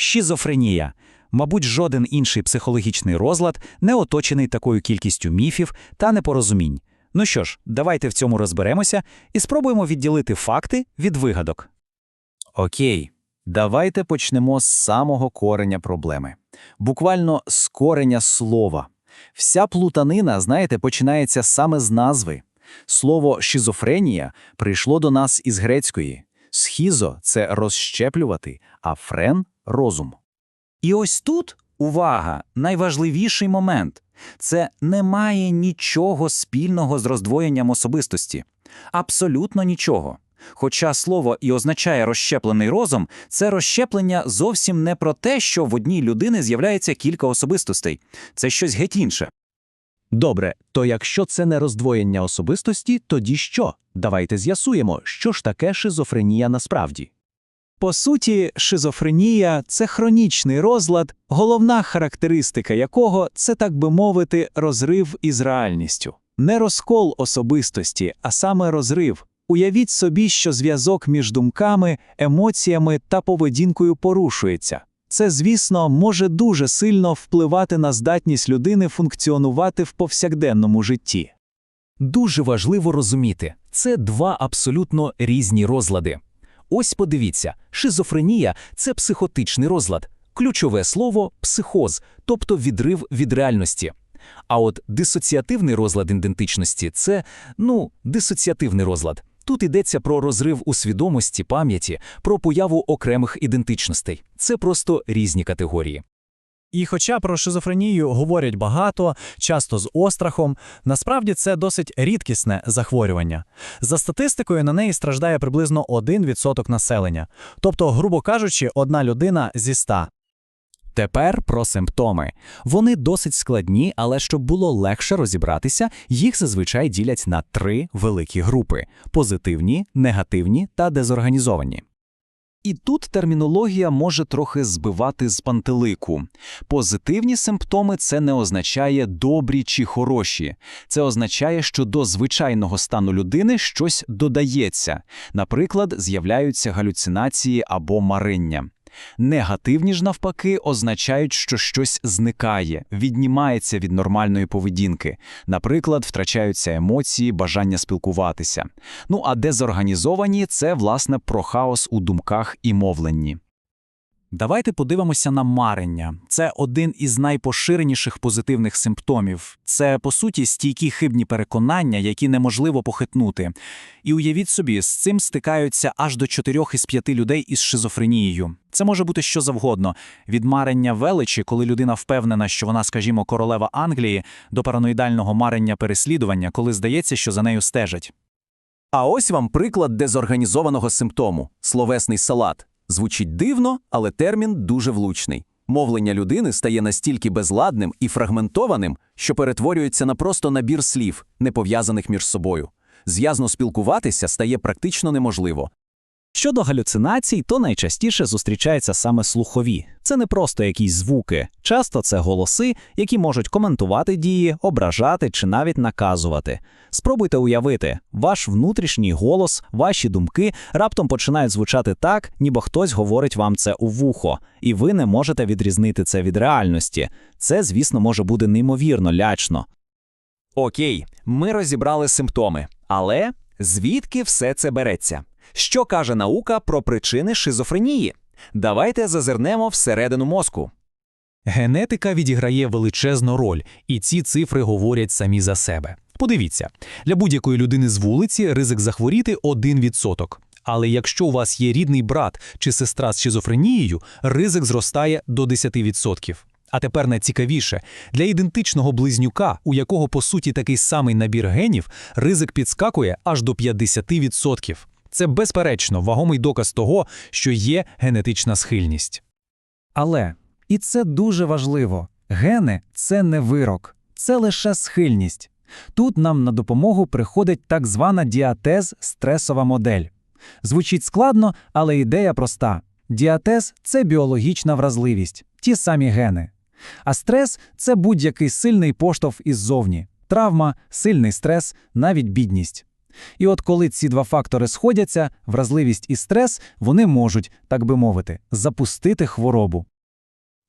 Шизофренія. Мабуть, жоден інший психологічний розлад не оточений такою кількістю міфів та непорозумінь. Ну що ж, давайте в цьому розберемося і спробуємо відділити факти від вигадок. Окей, давайте почнемо з самого кореня проблеми. Буквально з кореня слова. Вся плутанина, знаєте, починається саме з назви. Слово шизофренія прийшло до нас із грецької. Схізо це розщеплювати, а френ розум. І ось тут увага, найважливіший момент це не має нічого спільного з роздвоєнням особистості. Абсолютно нічого. Хоча слово і означає розщеплений розум, це розщеплення зовсім не про те, що в одній людини з'являється кілька особистостей. Це щось геть інше. Добре, то якщо це не роздвоєння особистості, тоді що? Давайте з'ясуємо, що ж таке шизофренія насправді. По суті, шизофренія це хронічний розлад, головна характеристика якого це, так би мовити, розрив із реальністю. Не розкол особистості, а саме розрив. Уявіть собі, що зв'язок між думками, емоціями та поведінкою порушується. Це, звісно, може дуже сильно впливати на здатність людини функціонувати в повсякденному житті. Дуже важливо розуміти, це два абсолютно різні розлади. Ось подивіться, шизофренія це психотичний розлад, ключове слово психоз, тобто відрив від реальності. А от дисоціативний розлад ідентичності це, ну, дисоціативний розлад. Тут йдеться про розрив у свідомості, пам'яті, про появу окремих ідентичностей. Це просто різні категорії. І хоча про шизофренію говорять багато, часто з острахом, насправді це досить рідкісне захворювання. За статистикою, на неї страждає приблизно 1% населення, тобто, грубо кажучи, одна людина зі 100. Тепер про симптоми. Вони досить складні, але щоб було легше розібратися, їх зазвичай ділять на три великі групи: позитивні, негативні та дезорганізовані. І тут термінологія може трохи збивати з пантелику. Позитивні симптоми це не означає добрі чи хороші. Це означає, що до звичайного стану людини щось додається. Наприклад, з'являються галюцинації або мариння. Негативні ж, навпаки, означають, що щось зникає, віднімається від нормальної поведінки. Наприклад, втрачаються емоції, бажання спілкуватися. Ну а дезорганізовані це, власне, про хаос у думках і мовленні. Давайте подивимося на марення. Це один із найпоширеніших позитивних симптомів. Це, по суті, стійкі хибні переконання, які неможливо похитнути. І уявіть собі, з цим стикаються аж до 4 із 5 людей із шизофренією. Це може бути що завгодно: від марення величі, коли людина впевнена, що вона, скажімо, королева Англії, до параноїдального марення переслідування, коли здається, що за нею стежать. А ось вам приклад дезорганізованого симптому словесний салат. Звучить дивно, але термін дуже влучний. Мовлення людини стає настільки безладним і фрагментованим, що перетворюється на просто набір слів, не пов'язаних між собою. Зв'язно спілкуватися стає практично неможливо. Щодо галюцинацій, то найчастіше зустрічаються саме слухові. Це не просто якісь звуки, часто це голоси, які можуть коментувати дії, ображати чи навіть наказувати. Спробуйте уявити, ваш внутрішній голос, ваші думки раптом починають звучати так, ніби хтось говорить вам це у вухо, і ви не можете відрізнити це від реальності. Це, звісно, може бути неймовірно лячно. Окей, ми розібрали симптоми, але звідки все це береться? Що каже наука про причини шизофренії? Давайте зазирнемо всередину мозку. Генетика відіграє величезну роль, і ці цифри говорять самі за себе. Подивіться, для будь-якої людини з вулиці ризик захворіти 1%. Але якщо у вас є рідний брат чи сестра з шизофренією, ризик зростає до 10%. А тепер найцікавіше, для ідентичного близнюка, у якого по суті такий самий набір генів, ризик підскакує аж до 50%. Це безперечно вагомий доказ того, що є генетична схильність. Але, і це дуже важливо, гени це не вирок, це лише схильність. Тут нам на допомогу приходить так звана діатез стресова модель. Звучить складно, але ідея проста. Діатез це біологічна вразливість, ті самі гени. А стрес це будь-який сильний поштовх іззовні, травма, сильний стрес, навіть бідність. І от коли ці два фактори сходяться, вразливість і стрес, вони можуть, так би мовити, запустити хворобу.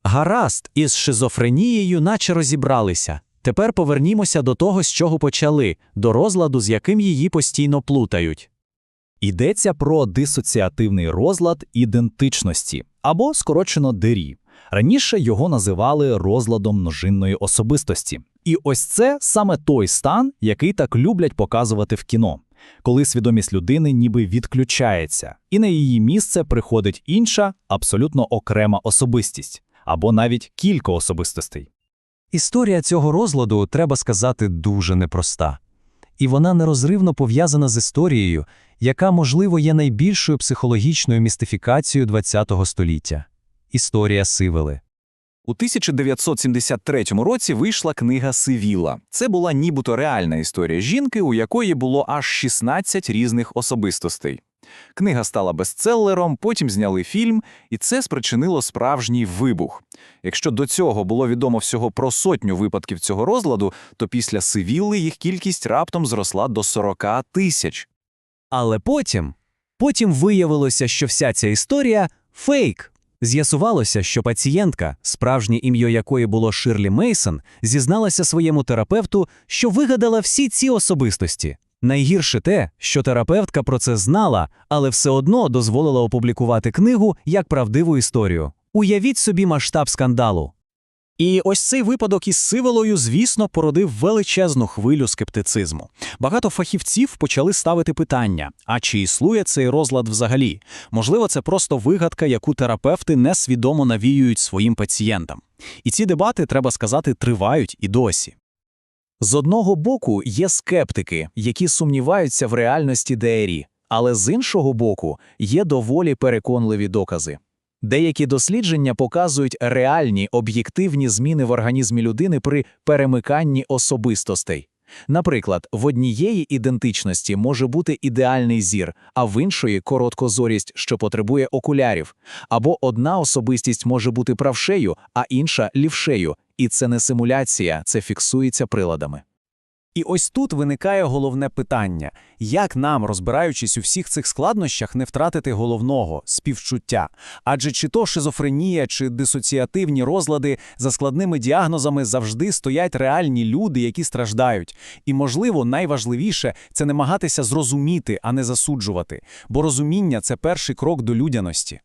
Гаразд, із шизофренією наче розібралися. Тепер повернімося до того, з чого почали, до розладу, з яким її постійно плутають. Йдеться про дисоціативний розлад ідентичності, або скорочено ДРІ. Раніше його називали розладом множинної особистості. І ось це саме той стан, який так люблять показувати в кіно, коли свідомість людини ніби відключається, і на її місце приходить інша, абсолютно окрема особистість, або навіть кілька особистостей. Історія цього розладу, треба сказати, дуже непроста. І вона нерозривно пов'язана з історією, яка, можливо, є найбільшою психологічною містифікацією ХХ століття – історія Сивили. У 1973 році вийшла книга Сивіла. Це була нібито реальна історія жінки, у якої було аж 16 різних особистостей. Книга стала бестселером, потім зняли фільм, і це спричинило справжній вибух. Якщо до цього було відомо всього про сотню випадків цього розладу, то після Сивілли їх кількість раптом зросла до 40 тисяч. Але потім, потім виявилося, що вся ця історія – фейк. З'ясувалося, що пацієнтка, справжнє ім'я якої було Ширлі Мейсон, зізналася своєму терапевту, що вигадала всі ці особистості. Найгірше те, що терапевтка про це знала, але все одно дозволила опублікувати книгу як правдиву історію. Уявіть собі масштаб скандалу. І ось цей випадок із сиволою, звісно, породив величезну хвилю скептицизму. Багато фахівців почали ставити питання: а чи існує цей розлад взагалі? Можливо, це просто вигадка, яку терапевти несвідомо навіюють своїм пацієнтам. І ці дебати, треба сказати, тривають і досі. З одного боку є скептики, які сумніваються в реальності ДРІ, але з іншого боку є доволі переконливі докази. Деякі дослідження показують реальні об'єктивні зміни в організмі людини при перемиканні особистостей. Наприклад, в однієї ідентичності може бути ідеальний зір, а в іншої короткозорість, що потребує окулярів. Або одна особистість може бути правшею, а інша лівшею. І це не симуляція, це фіксується приладами. І ось тут виникає головне питання: як нам, розбираючись у всіх цих складнощах, не втратити головного співчуття? Адже чи то шизофренія, чи дисоціативні розлади за складними діагнозами завжди стоять реальні люди, які страждають. І, можливо, найважливіше це намагатися зрозуміти, а не засуджувати, бо розуміння це перший крок до людяності.